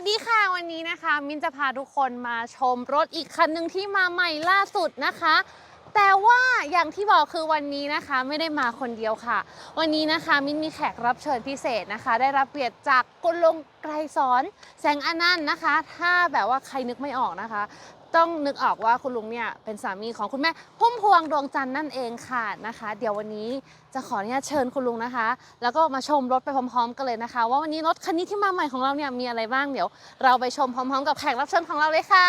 วัสดีค่ะวันนี้นะคะ มินจะพาทุกคนมาชมรถอีกคันหนึ่งที่มาใหม่ล่าสุดนะคะ แต่ว่าอย่างที่บอกคือวันนี้นะคะไม่ได้มาคนเดียวค่ะ วันนี้นะคะมินมีแขกรับเชิญพิเศษนะคะ ได้รับเกียรติจากกุลงไกรสอนแสงอนันต์นะคะ ถ้าแบบว่าใครนึกไม่ออกนะคะ ต้องนึกออกว่าคุณลุงเนี่ยเป็นสามีของคุณแม่พุ่มพวงดวงจันทร์นั่นเองค่ะนะคะ เดี๋ยววันนี้จะขออนุญาตเชิญคุณลุงนะคะ แล้วก็มาชมรถไปพร้อม ๆ กันเลยนะคะ ว่าวันนี้รถคันนี้ที่มาใหม่ของเราเนี่ยมีอะไรบ้างเดี๋ยว เราไปชมพร้อม ๆ กับแขกรับเชิญของเราเลยค่ะ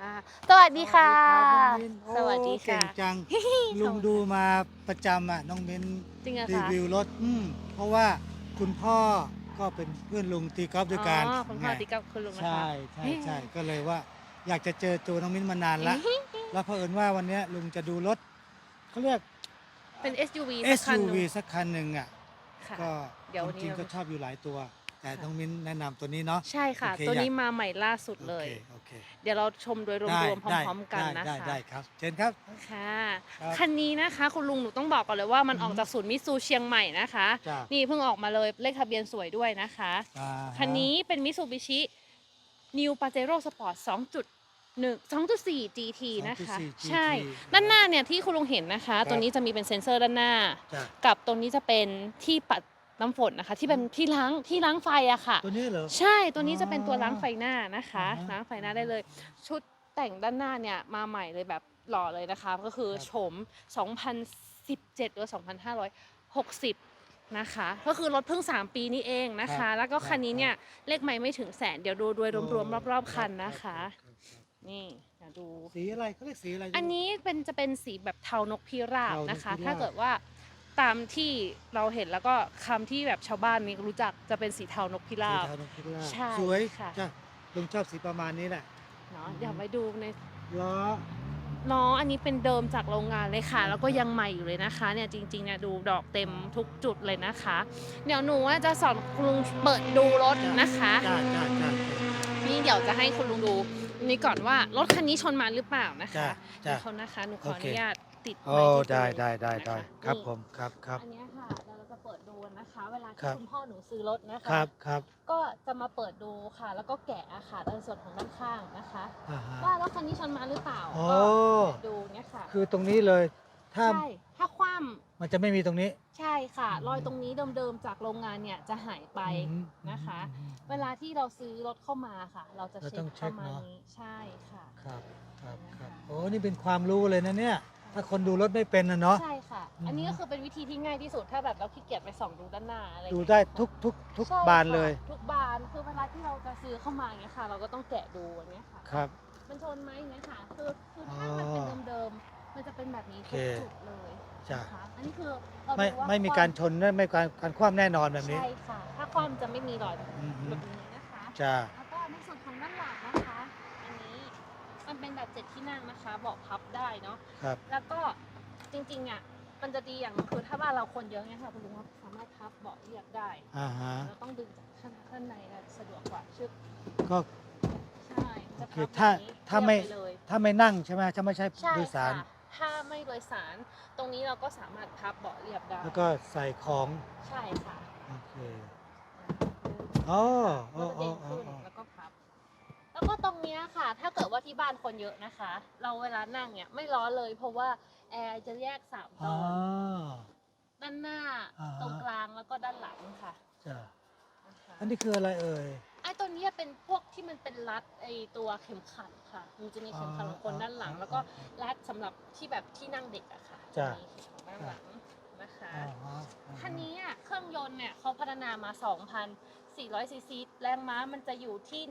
อ่าสวัสดีค่ะสวัสดีเก่ค่ะงจัง ลุงดูมาประจำอะน้องเบนจริงเหรอรีคะวิวรถอืมเพราะว่าคุณพ่อ ก็เป็นเพื่อนลุงตีกอล์ฟด้วยกันอ๋อคุณพ่อไงติดกับคุณลุงนะคะ ใช่ใช่ใช่ก็เลยว่าอยากจะเจอตัวน้องมิ้นมานานละแล้วเผอิญว่าวันเนี้ยลุงจะดูรถเขาเรียก เป็น SUV สักคันหนึ่ง SUV สักคันหนึ่งอะค่ะ ก็เดี๋ยววันนี้ จริงๆก็ชอบอยู่หลายตัว แต่น้องมิ้นแนะนำตัวนี้เนาะ ใช่ค่ะ โอเคตัวนี้อยากมาใหม่ล่าสุดเลย โอคโอ เคเดี๋ยวเราชมโดยรได้วมๆพได้ร้อมๆกันนะได้คะได้ครับเชิญครับค่ะครับคันนี้นะคะคุณลุงหนูต้องบอกก่อนเลยว่ามันออกจากศูนย์มิตซูเชียงใหม่นะคะจ้ะนี่เพิ่งออกมาเลยเลขทะเบียนสวยด้วยนะคะอ่าฮะคันนี้เป็นมิ t ซูบิชิ New Pajero Sport 2.1 2.4 GT นะคะ2.4ใช่ GT ด้านหน้าเนี่ยที่คุณลุงเห็นนะคะครับตัวนี้จะมีเป็นเซ็นเซอร์ด้านหน้าจ้ะกับตรงนี้จะเป็นที่ปัด น้ำฝนนะคะ ที่เป็นที่ล้างที่ล้างไฟอะค่ะ ตัวนี้เหรอ ใช่ตัวนี้จะเป็นตัวล้างไฟหน้านะคะ อ่าฮะล้างไฟหน้าได้เลย ชุดแต่งด้านหน้าเนี่ยมาใหม่เลยแบบหล่อเลยนะคะ ก็คือครับโฉม 2017 หรือ 2560 นะคะ ก็คือรถเพิ่ง 3 ปีนี้เองนะคะแล้วก็คันนี้เนี่ยเลขไม่ไม่ถึงแสน เดี๋ยวดูด้วยรวมๆรอบๆคันนะคะนี่เดี๋ยวดู สีอะไรเขาเรียกสีอะไร อันนี้เป็นจะเป็นสีแบบเทานกพิราบนะคะเทานกพิราบถ้าเกิดว่า ตามที่เราเห็นแล้วก็คำที่แบบชาวบ้านนี่รู้จักจะเป็นสีเทานกพิสีราบเทานกพิราบใช่สวยค่ะ จ้ะลุงชอบสีประมาณนี้แหละ เนาะอืมเดี๋ยวไปดูในล้อล้ออันนี้เป็นเดิมจากโรงงานเลยค่ะ แล้วก็ยังใหม่อยู่เลยนะคะเนี่ยจริงๆเนี่ยดูดอกเต็มทุกจุดเลยนะคะ เดี๋ยวหนูว่าจะสอนคุณลุงเปิดดูรถนะคะ จ้าจ้าจ้านี่เดี๋ยวจะให้คุณลุงดูนี่ก่อนว่ารถคันนี้ชนมาหรือเปล่านะจ้าคะจ้า เดี๋ยวเขานะคะหนูขอโออเค นุญาต ติดโอ้ไว้ที่ได้ตัวได้ได้ได้นะคะครับนี่ผมครับครับ อันเนี้ยค่ะเดี๋ยวเราจะเปิดดูนะคะ เวลาครัที่บ คุณพ่อหนูซื้อรถนะคะ ครับครับก็จะมาเปิดดูค่ะ แล้วก็แกะอะค่ะในส่วนของด้านข้างนะคะ อ่าฮะ ว่ารถคันนี้ชนมาหรือเปล่าโอ้ ก็ดูเนี่ยค่ะคือตรงนี้เลยถ้าใช่ถ้าคว่มันจะไม่มีตรงนี้ำใช่ค่ะอืมรอยตรงนี้เดิมๆจากโรงงานเนี่ยจะหายไป อืมนะคะ อืม เวลาที่เราซื้อรถเข้ามาค่ะ เราจะเราเช็ต้คองเช็ประคมาณเนอะ นี้ใช่ค่ะ ครับครับครับนะคะโอ้นี่เป็นความรู้เลยนะเนี่ย ถ้าคนดูรถไม่เป็นนะเนาะ ใช่ค่ะอืมอันนี้ก็คือเป็นวิธีที่ง่ายที่สุดถ้าแบบเราขี้เกียจไปส่องดูด้านหน้าอะไรอย่างดูเงี้ยได้ค่ะทุกทุกทุกใช่บานเลยค่ะทุกบานคือเวลาที่เราจะซื้อเข้ามาอย่างเงี้ยค่ะ เราก็ต้องแกะดูอย่างเงี้ยค่ะ ครับ มันชนไหมอย่างเงี้ยค่ะ คือคือถ้ามันเป็นเดิมๆ มันจะเป็นแบบนี้ทุกโอเค จุดเลยจ้ะนะคะ อันนี้คือเราไม่ดูว่าไม่มีการชนและไม่การการคว่ำแน่นอนแบบนี้ใช่ค่ะ ถ้าความจะไม่มีรอยแบบอืมแบบนี้นะคะจ้าแล้วก็ในส่วนของด้านหลังนะคะ อันนี้ มันเป็นแบบเจ็ดที่นั่งนะคะเบาะพับได้เนาะครับ แล้วก็จริงๆอะมันจะดีอย่างหนึงคือถ้าบ้านเราคนเยอะเนี่ยค่ะคุณลุงสามารถพับเบาะเรียบได้อ่าฮะเราต้องดึงจากข้างข้างในนะสะดวกกว่าชึบก็ใช่จะโอเคพับถ้าแบบนี้ถ้าไม่เรียบปเลย ถ้าไม่นั่งใช่ไหมถ้าไม่ใช่ใช่โดยสาร ค่ะถ้าไม่โดยสาร ตรงนี้เราก็สามารถพับเบาะเรียบได้แล้วก็ใส่ของ ใช่ค่ะโอเคอ๋ออ๋ก็อจะอ๋เด้องอ๋อ ตรงเนี้ยค่ะ ถ้าเกิดว่าที่บ้านคนเยอะนะคะ เราเวลานั่งเนี่ยไม่ร้อนเลย เพราะว่าแอร์จะแยกสามตอ๋ออนด้านหน้าอ่าฮะตรงกลางแล้วก็ด้านหลังค่ะจ้านะคะอันนี้คืออะไรเอ่ย ไอ้ตัวเนี้ยเป็นพวกที่มันเป็นรัดไอ้ตัวเข็มขัดค่ะ มันจะมีเข็มขัดของคนด้านหลัง แล้วก็รัดสำหรับที่แบบที่นั่งเด็กอะค่ะจ้ะ มีเข็มขัดด้านหลังนะคะ อ่าฮะอ่าฮะคันนี้อะเครื่องยนต์เนี่ยเขาพัฒนามา 2,400ซีซีแรงม้ามันจะอยู่ที่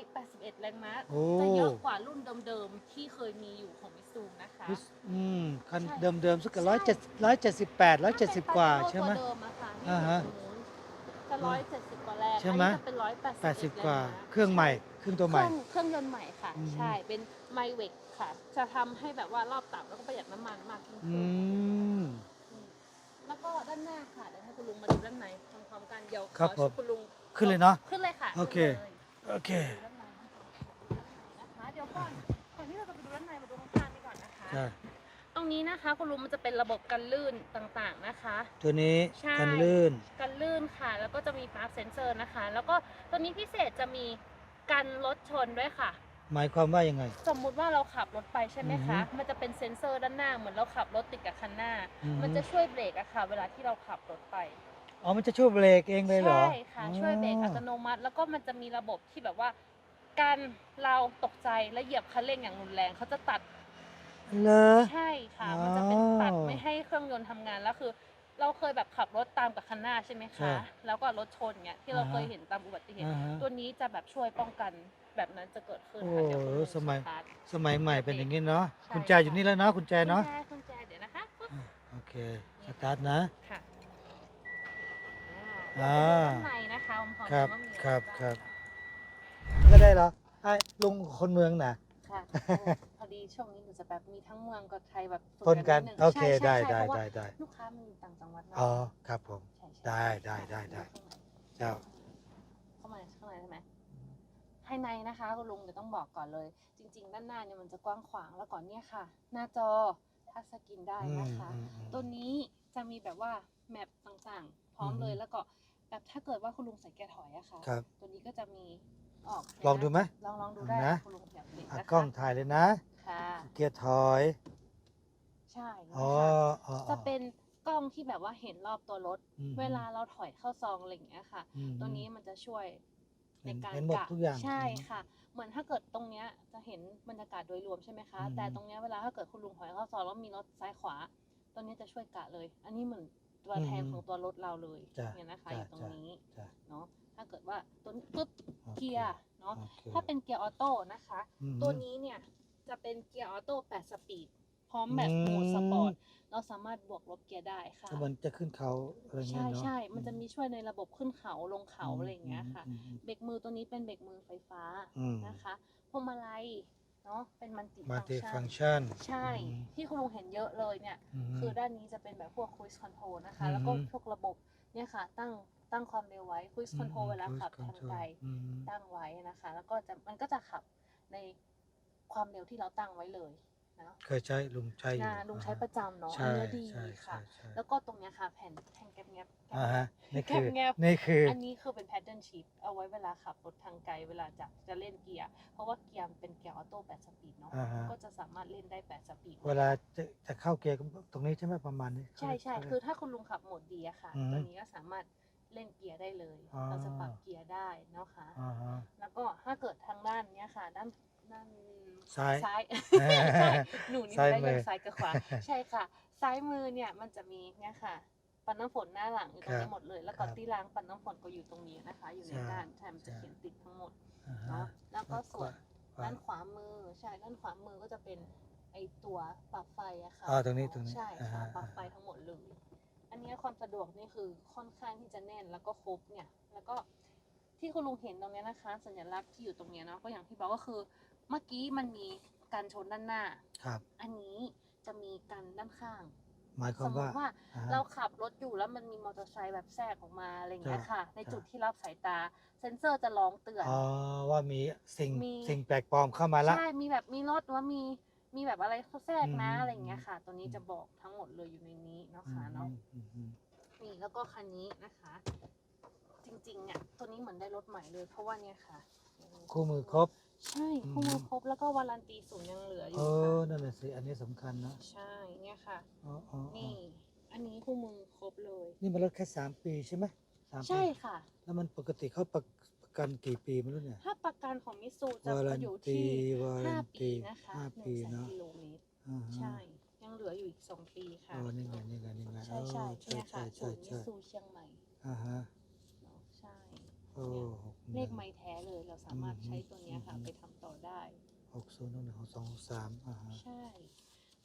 181 แรงม้า โอ้ จะเยอะกว่ารุ่นเดิมๆ ที่เคยมีอยู่ของมิซูนะคะ อืมคันใช่ เดิมๆสักร้อยเจ็ดร้อยเจ็ดสิบแปดร้อยเจ็ดสิบกว่าใช่ไหม ตัวเดิมอะค่ะนี่อ่าฮะจะร้อยเจ็ดสิบกว่าแรงใช่ไหม อันนี้จะเป็นร้อยแปดแปดสิสิบบกว่าแงเครื่องใหม่เครื่องตัวใหม่เครื่องเครื่องยนต์ใหม่ค่ะ อืม ใช่ เป็นไมเวกค่ะ จะทำให้แบบว่ารอบต่ำแล้วก็ประหยัดน้ำมันมากยิ่งอืขึ้น ม แล้วก็ด้านหน้าค่ะเดี๋ยวให้คุณลุงมาดูด้านในพร้อมๆกันเดี๋ยวครับขอผมคุณลุง ขึ้นเลยเนาะ ขึ้นเลยค่ะโอเค ขึ้นลยโอเคดูด้านในนะคะเดี๋ยวก่อนก่อนที่เราจะไปดูด้านในมาดูข้างๆนี่ก่อนนะคะจ้ะตรงนี้นะคะคุณลุงมันจะเป็นระบบกันลื่นต่างๆนะคะ ตัวนี้ใช่ กันลื่น กันลื่นค่ะ แล้วก็จะมีปาร์คเซนเซอร์นะคะ แล้วก็ตัวนี้พิเศษจะมีกันรถชนด้วยค่ะ หมายความว่ายังไง สมมุติว่าเราขับรถไปใช่ไหมคะ อือฮึมันจะเป็นเซ็นเซอร์ด้านหน้าเหมือนเราขับรถติดกับคันหน้า อือฮึ มันจะช่วยเบรกอะค่ะ เวลาที่เราขับรถไป อ๋อ มันจะช่วยเบรกเองเลยเหรอใช่ค่ะ ช่วยเบรกอัตโนมัติ แล้วก็มันจะมีระบบที่แบบว่า การเราตกใจและเหยียบคันเร่งอย่างรุนแรงเขาจะตัดเลอ ใช่ค่ะอ๋อมันจะเป็นตัดไม่ให้เครื่องยนต์ทำงานแล้วคือ เราเคยแบบขับรถตามกับคันหน้าใช่ไหมใช่คะ แล้วก็รถชนเนี่ยที่เราอ่าฮะ เคยเห็นตามอุบัติเหตุ อ่าฮะ ตัวนี้จะแบบช่วยป้องกันแบบนั้นจะเกิดขึ้นโอ้ค่ะเดี๋ยวคุณลุงสมัยตาร์ท สมัยใหม่เป็นอย่างนี้เนาะใช่คุณแจอยู่นี่แล้วเนาะคุณแจเนาะกุญแจกุญแจเดี๋ยวนะคะปึ๊บโอเคสตาร์ทนะ ค่ะ อ่าข้างในนะคะอมพรครับว่ามีอะไครับางครับก็ได้เหรอไอ้ลุงคนเมืองน่ะ ค่ะพอดีช่วงนี้หนูจะแบบมีทั้งเมืองกับไทยแบบปนกันดงโอเคใช่ได้ใช่ได้เพราะว่าได้ได้ลูกค้ามันอยู่ต่างจังหวัดเนาะอ๋อครับผม ใช่ใช่ได้ได้ได้ได้ เจ้า เข้ามาข้างในใช่ไหมภายในนะคะคุณลุงเดี๋ยวต้องบอกก่อนเลย จริง ๆ ด้านหน้าเนี่ยมันจะกว้างขวางแล้วก่อนเนี่ยค่ะ หน้าจอทัชสกรีนได้อืมนะคะอืมอืมตัวนี้จะมีแบบว่าแมปต่างๆ พร้อมเลยอือฮึแล้วก็ แบบถ้าเกิดว่าคุณลุงใส่แกร์ถอยอะค่ะ ครับ ตัวนี้ก็จะมีออกลองดูไหม ลองลองดูได้นะ คุณลุงอยากเห็นอะนะคะกล้องถ่ายเลยนะ ค่ะเกียร์ถอยใช่นะอ๋อคะอ๋ออ๋อจะเป็นกล้องที่แบบว่าเห็นรอบตัวรถ อืมเวลาเราถอยเข้าซองอะไรอย่างเงี้ยค่ะ อืม ตัวนี้มันจะช่วยในเห็นการเห็นหมดกะทุกอย่างใช่อืมค่ะ เหมือนถ้าเกิดตรงเนี้ยจะเห็นบรรยากาศโดยรวมใช่ไหมคะ อืม แต่ตรงเนี้ยเวลาถ้าเกิดคุณลุงถอยเข้าซองแล้วมีรถซ้ายขวา ตัวนี้จะช่วยกะเลย อันนี้เหมือน ตัวแทนของตัวรถเราเลยจ้ะเนี่ยนะคะจ้ะอยู่ตรงนี้จ้ะ เนาะถ้าเกิดว่าตัวนี้ปุ๊บโอคเกียร์เนาะโอคถ้าเป็นเกียร์ออโต้นะคะอืมตัวนี้เนี่ยจะเป็นเกียร์ออโต้8สปีดพร้อมแบบอืมโหมดสปอร์ตเราสามารถบวกลบเกียร์ได้ค่ะถ้ามันจะขึ้นเขาอะไรเงี้ใช่ยเนาะ ใช่ มันจะมีช่วยในระบบขึ้นเขาลงเขาอะไรอย่างเงี้ยค่ะอืมอืมเบรกมือตัวนี้เป็นเบรกมือไฟฟ้าอืม นะคะ พวงมาลัย เนาะเป็นมันติมัลติฟัฟังงก์ชันชันใช่ที่คุณลุงเห็นเยอะเลยเนี่ยมคือด้านนี้จะเป็นแบบพวก cruise control นะคะอืมแล้วก็พวกระบบเนี่ยค่ะ ตั้งตั้งความเร็วไว้ cruise control เวลาขับ Cruise ทางไกล control อืมตั้งไว้นะคะ แล้วก็จะมันก็จะขับในความเร็วที่เราตั้งไว้เลยเนาะเคยใช้ลุงใช้อยู่นะลุงใช้ประจำเนาะอัใช่นเนี้ยดีใช่ค่ะใช่ใช่แล้วก็ตรงเนี้ยค่ะแผ่นแผ่นแกบแงบอ่าฮะ นี่คือแงบนี่คืออันนี้คือเป็น pattern shift เอาไว้เวลาขับรถทางไกลเวลาจะจะเล่นเกียร์ เพราะว่าเกียร์มันเป็นเกียร์ออโต้8สปีดเนาะ อ่าฮะก็จะสามารถเล่นได้8สปีด เวลาจะจะเข้าเกียร์ก็ตรงนี้ใช่ไหมประมาณนี้ ใช่ใช่เขาเรียกคือถ้าคุณลุงขับโหมดดีอะค่ะ อืมตัวนี้ก็สามารถเล่นเกียร์ได้เลยอ๋อเราจะปรับเกียร์ได้เนาะค่ะ อ่าฮะ แล้วก็ถ้าเกิดทางด้านเนี้ยค่ะ ด้านด้านซ้ายซ้ายเออใช่หนูนี่ซ้ายได้มืยัองซ้ายกับขวา ใช่ค่ะ ซ้ายมือเนี่ยมันจะมีเนี่ยค่ะ ปันน้ำฝนหน้าหลังอยู่ตรงครันี้บหมดเลย แล้วก็ครับที่ล้างปันน้ำฝนก็อยู่ตรงนี้นะคะ อยู่ในใช่ด้านใช่มันจะใช่เขียนติดทั้งหมดอ่าฮะเนาะแล้วก็ส่วนขวาด้านขวามือใช่ด้านขวามือก็จะเป็นไอตัวปรับไฟอะค่ะอ่าตรงนี้ตรงนี้ใช่อ่าค่ะฮะปรับไฟทั้งหมดเลย อันเนี้ยความสะดวกนี่คือค่อนข้างที่จะแน่นแล้วก็ครบเนี่ย แล้วก็ที่คุณลุงเห็นตรงเนี้ยนะคะ สัญลักษณ์ที่อยู่ตรงเนี้ยเนาะก็อย่างที่บอกก็คือเมื่อกี้มันมีการชนด้านหน้า ครับ อันนี้จะมีกันด้านข้าง หมายคสวามมมว่าติว่าอ่าฮะ เราขับรถอยู่แล้วมันมีมอเตอร์ไซค์แบบแทรกออกมาอะไรอย่างเงี้ยจ้ะค่ะ ในจ้ะ จุดที่รับสายตา เซ็นเซอร์จะร้องเตือน อ๋อว่ามีสิ่งมี สิ่งแปลกปลอมเข้ามาละ ใช่มีแบบมีรถว่ามีมีแบบอะไรเขาแทรกนะอืม อะไรอย่างเงี้ยค่ะ ตัวนี้จะบอกทั้งหมดเลยอยู่ในนี้เนาะค่ะเนาะ อืมอืม นี่แล้วก็คันนี้นะคะ จริงๆเนี่ยตัวนี้เหมือนได้รถใหม่เลย เพราะว่าเนี่ยค่ะคู่มือครบ ใช่คู่มือครบแล้วก็วารันตีศูนย์ยังเหลืออเอยู่อค่ะนั่นแหละสิ อันนี้สำคัญนะใช่เนี่ยค่ะ อ๋ออ๋ออ๋อนี่ อันนี้คู่มือครบเลย นี่มันลดแค่สามปีใช่ไหมสามปีใช่ค่ะ แล้วมันปกติเขาประประกันกี่ปีไม่รู้เนี่ย ถ้าประกันของมิสูจะวารันอยู่ตีที่วารันห้าตีปีนะคะห้าหปีนึ่งแสนเนาะกิโลเมตรอ่าฮะใช่ ยังเหลืออยู่อีกสองปีค่ะ อ๋อนี่ไงนี่ไงนี่ไงใช่ใช่อ๋อเนี่ยค่ะใช่ศูนย์มิใช่สูเชียงใหม่ อ่าฮะเนาะใช่ โอ้หกเลขไม้แท้เลยเราสามารถอืมใช้ตัวเนี้ยค่ะอืมไปทำต่อได้ หกศูนย์หนึ่งหกสองหกสามอ่าฮะ ใช่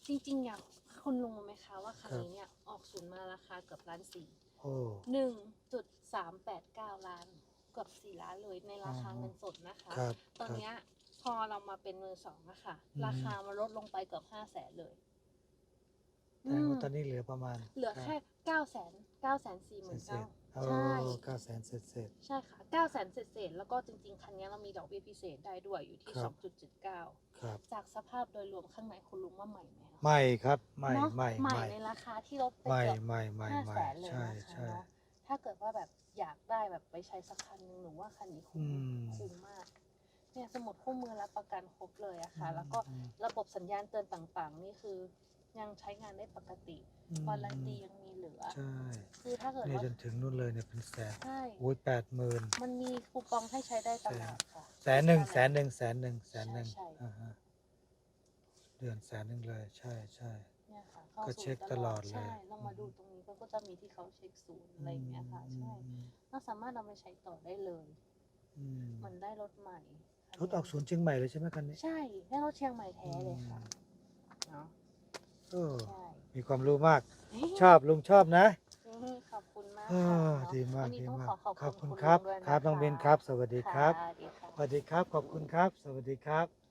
จริงๆ อยากคุณลุงรู้ไหมคะว่าคันครับ นี้เนี่ยออกศูนย์มาราคาเกือบล้านสี่โอ้ หนึ่งจุดสามแปดเก้าล้านเกือบสี่ล้านเลยในราคาอ๋อเงินสดนะคะ ครับตอนครับเนี้ยพอเรามาเป็นมือสองอะค่ะอืมราคามันลดลงไปเกือบห้าแสนเลยแสดงว่าอืมตอนนี้เหลือประมาณ เหลือแค่เก้าแสนเก้าแสนสี่หเศมื่นษเก้าๆ โอ้ใช่ เก้าแสนเสร็จเสร็จใช่ค่ะ 9 0 0 0 0เศษๆแล้วก็จริงๆ คันนี้เรามีดอกเบี้ยพิเศษได้ด้วยอยู่ที่ ครับ 2.79ครับ จากสภาพโดยรวมข้างในคุณลุงว่าใหม่ไหมคะใหม่ครับใหม่เนอะใหม่ใหม่ใหม่ในราคาที่ลดไปใหม่เกือบใหม่ใหม่ห้าใหม่แสนเลยใช่นะใช่คะเนาะถ้าเกิดว่าแบบอยากได้แบบไปใช้สักคันหนึ่งหนูว่าคันนี้คุ้มอืม คุ้มมาก เนี่ยสมุดคู่มือรับประกันครบเลยอะค่ะอืมแล้วก็อืมระบบสัญญาณเตือนต่างๆ นี่คือยังใช้งานได้ปกติ อืมวารันตียังมี เหลือใช่คือถ้าเกิดนี่ว่าจนถึงนู่นเลยเนี่ยเป็นแสนใช่โอ้ยแปดหมื่น มันมีคูปองให้ใช้ได้ตลอดค่ะ แสนหนึ่งแสนหนึ่งแสนหนึ่งแสนหนึ่งใช่ใช่ อ่าฮะเดือนแสนหนึ่งเลย ใช่ใช่ เนี่ยค่ะเข้าก็ศูนย์เช็คตลอดเลย ใช่เรามาดูตรงนี้ก็ก็จะมีที่เขาเช็คศูนย์อะไรอย่างเงี้ยค่ะใช่อืมเราสามารถนำไปใช้ต่อได้เลยอืมมันได้รถใหม่รถออกศูนย์เชียงใหม่เลยใช่ไหมคันนี้ใช่ได้รถเชียงใหม่แท้เลยค่ะเนาะโอ้ใช่ มีความรู้มาก ชอบลุงชอบนะนี่ขอบคุณมากเอค่ะอเนาะดีมากวันนี้ดีต้องมากขอขอบขอบคุคุณณณครับลุงด้วยครับนะะน้องเบนครับ สวัสดีครับค่ะสวัสดีค่ะสวัสดีครับขอบคุณครับ สวัสดีครับ